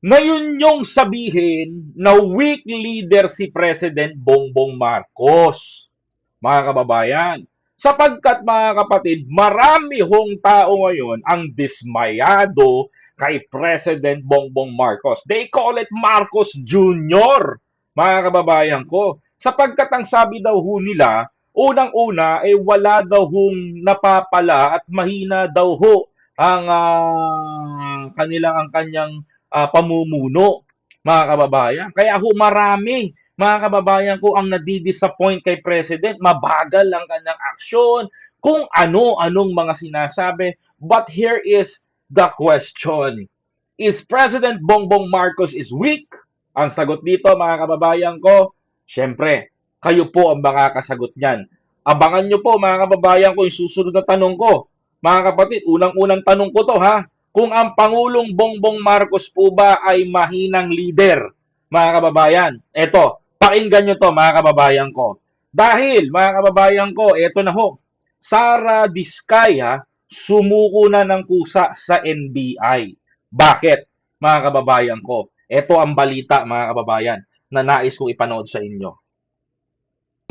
Ngayon yung sabihin na weak leader si President Bongbong Marcos, mga kababayan. Sapagkat mga kapatid, marami hong tao ngayon ang dismayado kay President Bongbong Marcos. They call it Marcos Jr., mga kababayan ko. Sapagkat ang sabi daw ho nila, unang-una ay eh, wala daw hong napapala at mahina daw ho ang uh, kanilang ang kanyang uh, pamumuno, mga kababayan. Kaya ho marami, mga kababayan ko, ang nadidisappoint kay President. Mabagal ang kanyang aksyon, kung ano-anong mga sinasabi. But here is the question. Is President Bongbong Marcos is weak? Ang sagot dito, mga kababayan ko, syempre, kayo po ang makakasagot niyan. Abangan nyo po, mga kababayan ko, yung susunod na tanong ko. Mga kapatid, unang-unang tanong ko to ha kung ang Pangulong Bongbong Marcos po ba ay mahinang leader, mga kababayan. Ito, pakinggan nyo to mga kababayan ko. Dahil, mga kababayan ko, ito na ho, Sara Diskaya sumuko na ng kusa sa NBI. Bakit, mga kababayan ko? Ito ang balita, mga kababayan, na nais kong ipanood sa inyo.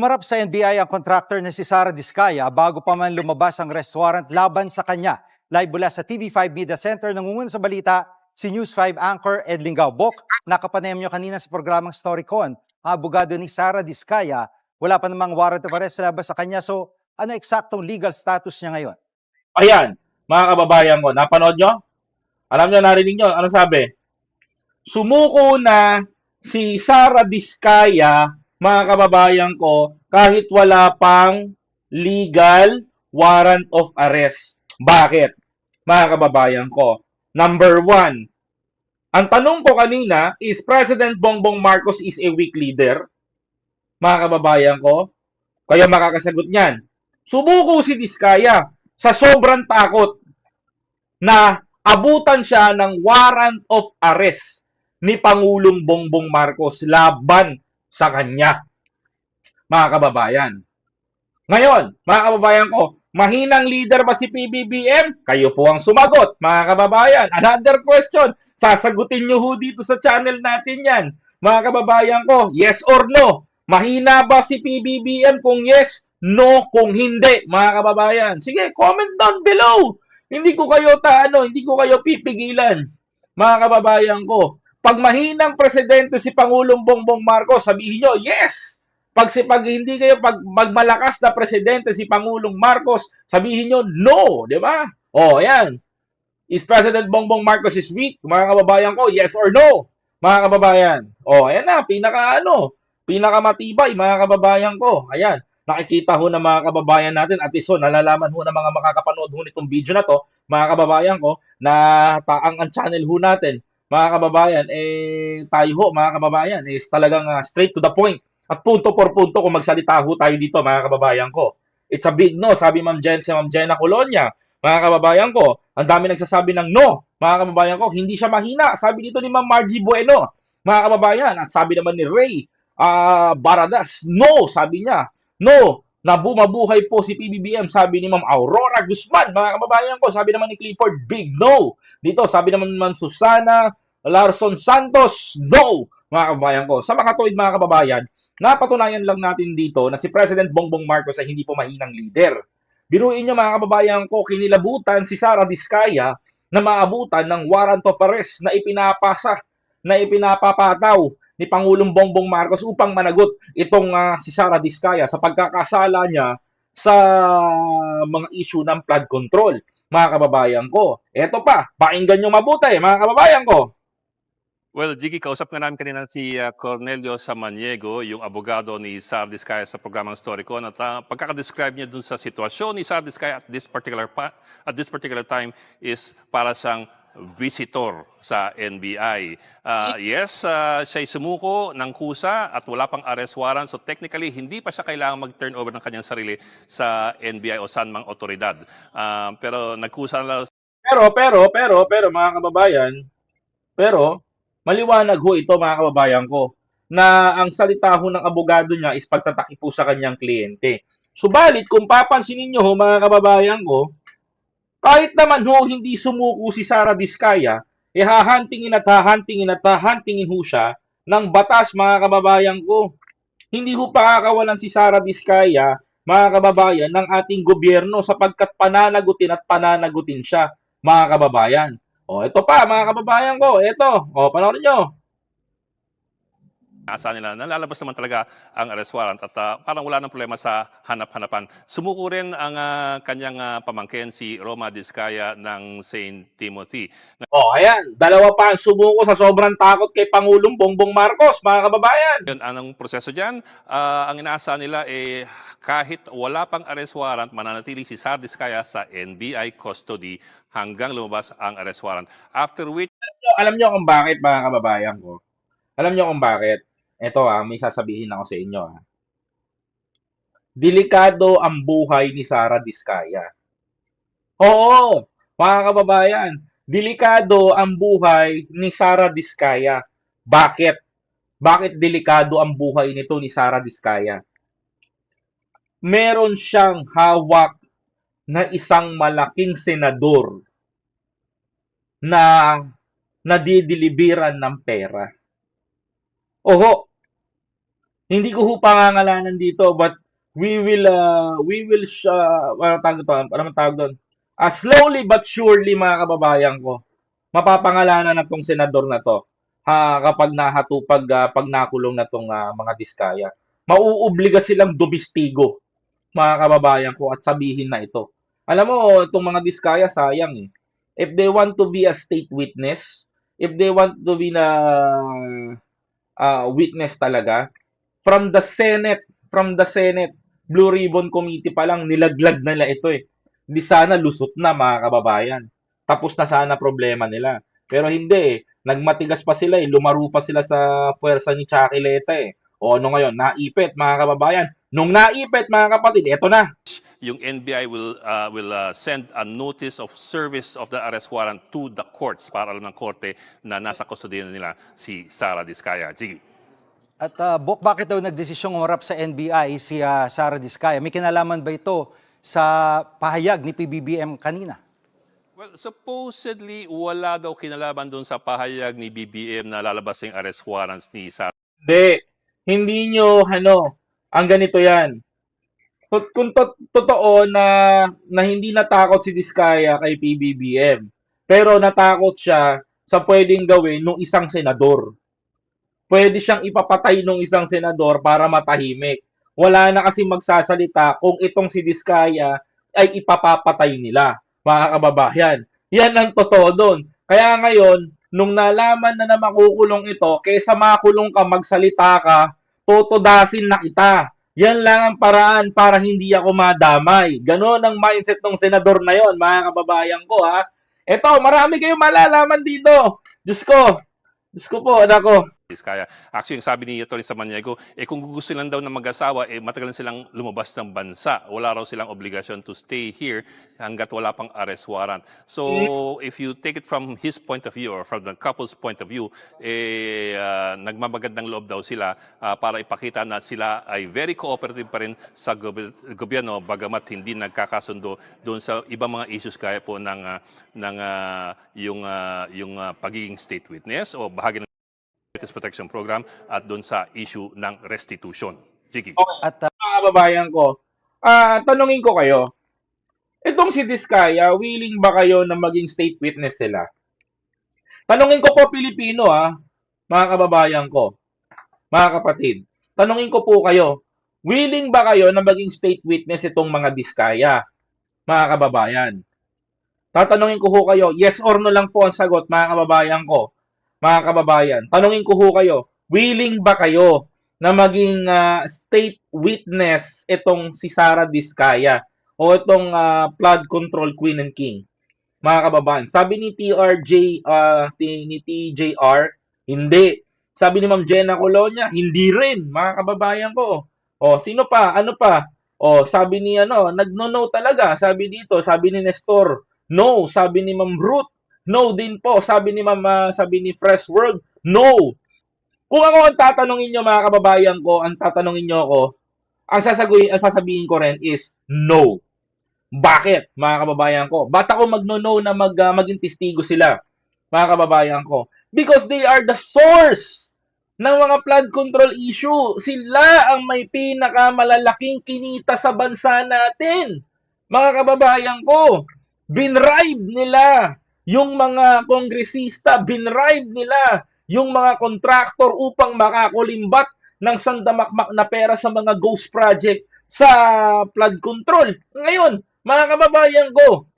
Marap sa NBI ang contractor na si Sara Diskaya bago pa man lumabas ang rest warrant laban sa kanya Live mula sa TV5 Media Center, nangungun sa balita, si News 5 anchor Edling Gaubok. Nakapanem nyo kanina sa programang StoryCon, abogado ni Sara Diskaya. Wala pa namang warrant of arrest labas sa kanya. So, ano eksaktong legal status niya ngayon? Ayan, mga kababayan ko, napanood nyo? Alam nyo, narinig nyo, ano sabi? Sumuko na si Sara Diskaya, mga kababayan ko, kahit wala pang legal warrant of arrest. Bakit? mga kababayan ko. Number one, ang tanong ko kanina is President Bongbong Marcos is a weak leader? Mga kababayan ko, kaya makakasagot niyan. Sumuko si Diskaya sa sobrang takot na abutan siya ng warrant of arrest ni Pangulong Bongbong Marcos laban sa kanya. Mga kababayan. Ngayon, mga kababayan ko, Mahinang leader ba si PBBM? Kayo po ang sumagot, mga kababayan. Another question, sasagutin nyo ho dito sa channel natin yan. Mga kababayan ko, yes or no? Mahina ba si PBBM? Kung yes, no kung hindi, mga kababayan. Sige, comment down below. Hindi ko kayo taano, hindi ko kayo pipigilan. Mga kababayan ko, pag mahinang presidente si Pangulong Bongbong Marcos, sabihin nyo, yes! Pag, si, pag hindi kayo, pag magmalakas na presidente si Pangulong Marcos, sabihin nyo, no, di ba? O, oh, ayan. Is President Bongbong Marcos is weak? Mga kababayan ko, yes or no? Mga kababayan. O, oh, ayan na, pinaka ano, pinaka matibay, mga kababayan ko. Ayan, nakikita ho ng mga kababayan natin at iso, nalalaman ho ng mga makakapanood ho nitong video na to, mga kababayan ko, na taang ang channel ho natin, mga kababayan, eh, tayo ho, mga kababayan, is talagang uh, straight to the point at punto por punto kung magsalita ho tayo dito mga kababayan ko. It's a big no, sabi Ma'am Jen, si Ma'am Jenna Colonia. Mga kababayan ko, ang dami nagsasabi ng no. Mga kababayan ko, hindi siya mahina. Sabi dito ni Ma'am Margie Bueno. Mga kababayan, at sabi naman ni Ray uh, Baradas, no, sabi niya. No, na bumabuhay po si PBBM, sabi ni Ma'am Aurora Guzman. Mga kababayan ko, sabi naman ni Clifford, big no. Dito, sabi naman Ma'am Susana Larson Santos, no. Mga kababayan ko, sa mga tuwid mga kababayan, Napatunayan lang natin dito na si President Bongbong Marcos ay hindi po mahinang leader. Biruin niyo mga kababayan ko, kinilabutan si Sara Diskaya na maabutan ng warrant of arrest na ipinapasa, na ipinapapataw ni Pangulong Bongbong Marcos upang managot itong uh, si Sara Diskaya sa pagkakasala niya sa mga issue ng flood control. Mga kababayan ko, eto pa, pakinggan nyo mabuti mga kababayan ko. Well, Jiggy, kausap nga namin kanina si uh, Cornelio Samaniego, yung abogado ni Sardis Kaya sa programang Storycon. At uh, pagkakadescribe niya dun sa sitwasyon ni Sardis Kaya at this particular, pa, at this particular time is para siyang visitor sa NBI. Uh, yes, uh, siya'y sumuko ng kusa at wala pang arrest warrant. So technically, hindi pa siya kailangan mag-turn over ng kanyang sarili sa NBI o saan mang otoridad. Uh, pero nagkusa na Pero, pero, pero, pero mga kababayan, pero Maliwanag ho ito mga kababayan ko na ang salita ho ng abogado niya is pagtataki po sa kanyang kliyente. Subalit kung papansinin niyo ho mga kababayan ko, kahit naman ho hindi sumuko si Sara Diskaya, Ihahantingin at hahantingin at hahantingin ho siya ng batas, mga kababayan ko. Hindi ho pakakawalan si Sara Vizcaya, mga kababayan, ng ating gobyerno sapagkat pananagutin at pananagutin siya, mga kababayan. O, ito pa, mga kababayan ko, ito. O, panoorin nyo. Asa nila na lalabas naman talaga ang arrest warrant at ah, parang wala nang problema sa hanap-hanapan. Sumuko rin ang ah, kanyang ah, pamangkin si Roma Discaya ng St. Timothy. O, ayan. Dalawa pa ang sumuko sa sobrang takot kay Pangulong Bongbong Marcos, mga kababayan. Yun, anong proseso dyan? Ah, ang inaasahan nila eh kahit wala pang arrest warrant, mananatili si Sar Discaya sa NBI custody hanggang lumabas ang arrest warrant. After which, Alam nyo kung bakit, mga kababayan ko? Alam nyo kung bakit? Ito ah, may sasabihin ako sa inyo ah. Delikado ang buhay ni Sara Diskaya. Oo, mga kababayan, delikado ang buhay ni Sara Diskaya. Bakit? Bakit delikado ang buhay nito ni Sara Diskaya? Meron siyang hawak na isang malaking senador na nadidilibiran ng pera. Oho, hindi ko ho pangangalanan dito but we will uh, we will uh, ano tawag doon? Ano tawag doon? Ah, slowly but surely mga kababayan ko, mapapangalanan na tong senador na to. Ha, kapag nahatupag ah, pag nakulong na tong ah, mga diskaya. Mauobliga silang dumistigo mga kababayan ko at sabihin na ito. Alam mo, itong mga diskaya sayang eh. If they want to be a state witness, if they want to be na uh, witness talaga, from the Senate, from the Senate, Blue Ribbon Committee pa lang, nilaglag nila ito eh. Hindi sana lusot na mga kababayan. Tapos na sana problema nila. Pero hindi eh. Nagmatigas pa sila eh. Lumaro pa sila sa puwersa ni Chucky Leta eh. O ano ngayon, naipit mga kababayan. Nung naipit mga kapatid, eto na. yung NBI will uh, will uh, send a notice of service of the arrest warrant to the courts para alam ng korte na nasa kustodiya na nila si Sara Discaya. Jiggy. At uh, Bok, bakit daw nagdesisyong umarap sa NBI si ah, Sara Diskaya? May kinalaman ba ito sa pahayag ni PBBM kanina? Well, supposedly wala daw kinalaban doon sa pahayag ni BBM na lalabas yung arrest warrants ni Sara Hindi. Hindi nyo, ano, ang ganito yan. Kung kung to- totoo na, na hindi natakot si Diskaya kay PBBM, pero natakot siya sa pwedeng gawin ng isang senador. Pwede siyang ipapatay ng isang senador para matahimik. Wala na kasi magsasalita kung itong si Diskaya ay ipapapatay nila, mga kababayan. Yan ang totoo doon. Kaya ngayon, nung nalaman na na makukulong ito, kaysa makulong ka, magsalita ka, totodasin na kita. Yan lang ang paraan para hindi ako madamay. Ganon ang mindset ng senador na yon, mga kababayan ko ha. Ito, marami kayong malalaman dito. Diyos ko. Diyos ko po, anak ko. Discaya. Actually, yung sabi ni Atty. Samaniego, eh kung gusto lang daw ng mag-asawa, eh matagal silang lumabas ng bansa. Wala raw silang obligasyon to stay here hanggat wala pang arrest warrant. So, if you take it from his point of view or from the couple's point of view, eh, ah, nagmamagandang loob daw sila ah, para ipakita na sila ay very cooperative pa rin sa goby- gobyerno bagamat hindi nagkakasundo doon sa ibang mga issues gaya po ng, ah, ng ah, yung, ah, yung ah, pagiging state witness o bahagi ng Witness Protection Program at doon sa issue ng restitution. Jiggy. At ah, mga kababayan ko, ah tanungin ko kayo, itong si Diskaya, willing ba kayo na maging state witness sila? Tanungin ko po Pilipino ah, mga kababayan ko, mga kapatid. Tanungin ko po kayo, willing ba kayo na maging state witness itong mga Diskaya, mga kababayan? Tatanungin ko ho kayo, yes or no lang po ang sagot, mga kababayan ko. Mga kababayan, tanungin ko ho kayo, willing ba kayo na maging ah, state witness itong si Sara Diskaya o itong ah, flood control queen and king. Mga kababayan, sabi ni TRJ ah, ti- ni TJR, hindi. Sabi ni Ma'am Jenna Colonia, hindi rin, mga kababayan ko. O, sino pa? Ano pa? O, sabi ni ano, nagno-no talaga. Sabi dito, sabi ni Nestor, no. Sabi ni Ma'am Ruth, no din po. Sabi ni Ma'am, ah, sabi ni Fresh World, no. Kung ako ang tatanungin nyo mga kababayan ko, ang tatanungin nyo ako, ang sasaguhin, ang sasabihin ko rin is no. Bakit, mga kababayan ko? Ba't ako magno-no na mag, ah, maging testigo sila? mga kababayan ko. Because they are the source ng mga flood control issue. Sila ang may pinakamalalaking kinita sa bansa natin. Mga kababayan ko, binribe nila yung mga kongresista, binribe nila yung mga kontraktor upang makakulimbat ng sandamakmak na pera sa mga ghost project sa flood control. Ngayon, mga kababayan ko,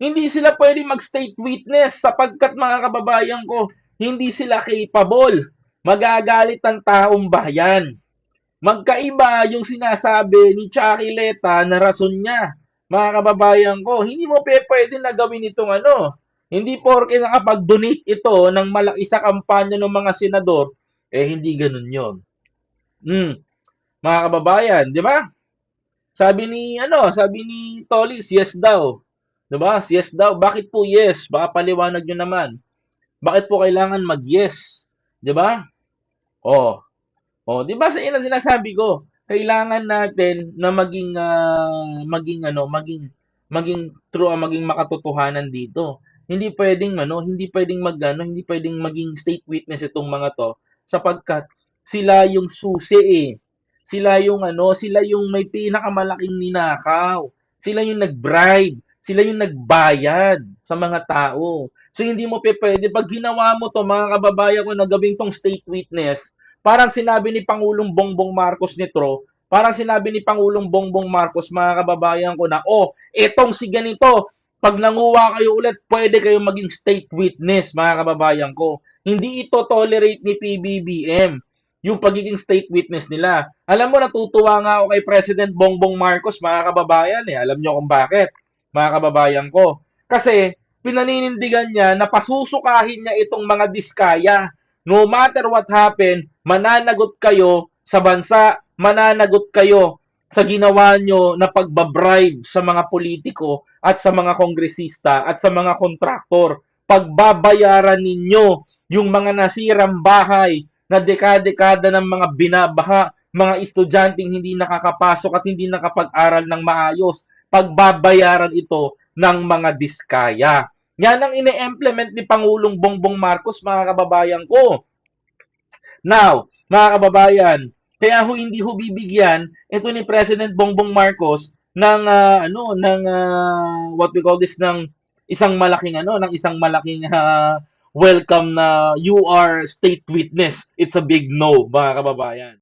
hindi sila pwede mag-state witness sapagkat mga kababayan ko, hindi sila capable. Magagalit ang taong bayan. Magkaiba yung sinasabi ni Chucky Leta na rason niya. Mga kababayan ko, hindi mo pwede na gawin itong ano. Hindi porke nakapag-donate ito ng malaki sa kampanya ng mga senador, eh hindi ganun yon. Hmm. Mga kababayan, di ba? Sabi ni ano, sabi ni Tolis, yes daw. 'Di ba? Yes daw. Bakit po yes? Baka paliwanag nyo naman. Bakit po kailangan mag-yes? 'Di ba? Oh. Oh, 'di ba sa ina sinasabi ko, kailangan natin na maging ah, maging ano, maging maging true, ah, maging makatotohanan dito. Hindi pwedeng ano, hindi pwedeng magano, hindi pwedeng maging state witness itong mga 'to sapagkat sila yung susi eh. Sila yung ano, sila yung may pinakamalaking ninakaw. Sila yung nag-bribe. Sila yung nagbayad sa mga tao. So hindi mo pe pwede pag ginawa mo to mga kababayan ko na gawing tong state witness, parang sinabi ni Pangulong Bongbong Marcos nitro, parang sinabi ni Pangulong Bongbong Marcos mga kababayan ko na, oh, etong si ganito, pag nanguha kayo ulit, pwede kayo maging state witness, mga kababayan ko. Hindi ito tolerate ni PBBM yung pagiging state witness nila. Alam mo, natutuwa nga ako kay President Bongbong Marcos, mga kababayan, eh. Alam nyo kung bakit, mga kababayan ko. Kasi, pinaninindigan niya na pasusukahin niya itong mga diskaya. No matter what happen, mananagot kayo sa bansa, mananagot kayo sa ginawa nyo na pagbabribe sa mga politiko at sa mga kongresista at sa mga kontraktor. Pagbabayaran ninyo yung mga nasirang bahay na dekada-dekada ng mga binabaha, mga estudyanteng hindi nakakapasok at hindi nakapag-aral ng maayos. Pagbabayaran ito ng mga diskaya. Yan ang ine-implement ni Pangulong Bongbong Marcos, mga kababayan ko. Now, mga kababayan, kaya ho hindi ho bibigyan ito ni President Bongbong Marcos ng ah, ano ng ah, what we call this ng isang malaking ano ng isang malaking ah, welcome na you are state witness. It's a big no, mga kababayan.